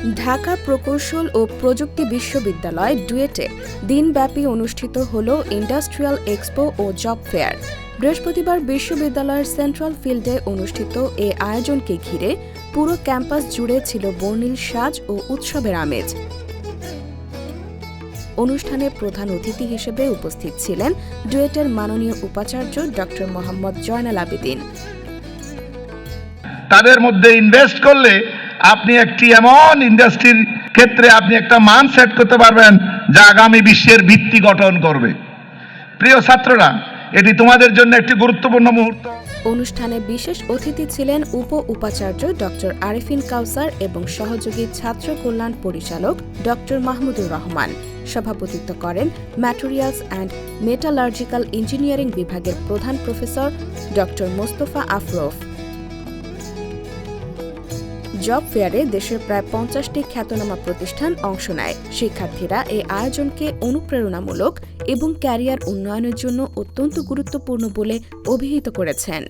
ঢাকা প্রকৌশল ও প্রযুক্তি বিশ্ববিদ্যালয় ডুয়েটে দিনব্যাপী অনুষ্ঠিত হল ইন্ডাস্ট্রিয়াল এক্সপো ও জব ফেয়ার। বৃহস্পতিবার বিশ্ববিদ্যালয়ের সেন্ট্রাল ফিল্ডে অনুষ্ঠিত এ আয়োজনকে ঘিরে পুরো ক্যাম্পাস জুড়ে ছিল বর্ণিল সাজ ও উৎসবের আমেজ। অনুষ্ঠানে প্রধান অতিথি হিসেবে উপস্থিত ছিলেন ডুয়েটের মাননীয় উপাচার্য ড মোহাম্মদ জয়নাল আবেদিন। তাদের মধ্যে ইনভেস্ট করলে আপনি একটি এমন ইন্ডাস্ট্রির ক্ষেত্রে আপনি একটা মান সেট করতে পারবেন যা আগামী বিশ্বের ভিত্তি গঠন করবে। প্রিয় ছাত্ররা, এটি তোমাদের জন্য একটি গুরুত্বপূর্ণ মুহূর্ত। অনুষ্ঠানে বিশেষ অতিথি ছিলেন উপ উপাচার্য ডক্টর আরিফিন কাউসার এবং সহযোগী ছাত্র কল্যাণ পরিচালক ডক্টর মাহমুদুর রহমান। সভাপতিত্ব করেন ম্যাটেরিয়ালস অ্যান্ড মেটালার্জিক্যাল ইঞ্জিনিয়ারিং বিভাগের প্রধান professor doctor Mostafa Afrof. Job ফেয়ারে দেশের প্রায় পঞ্চাশটি খ্যাতনামা প্রতিষ্ঠান অংশ নেয়। শিক্ষার্থীরা এই আয়োজনকে অনুপ্রেরণামূলক এবং ক্যারিয়ার উন্নয়নের জন্য অত্যন্ত গুরুত্বপূর্ণ বলে অভিহিত করেছেন।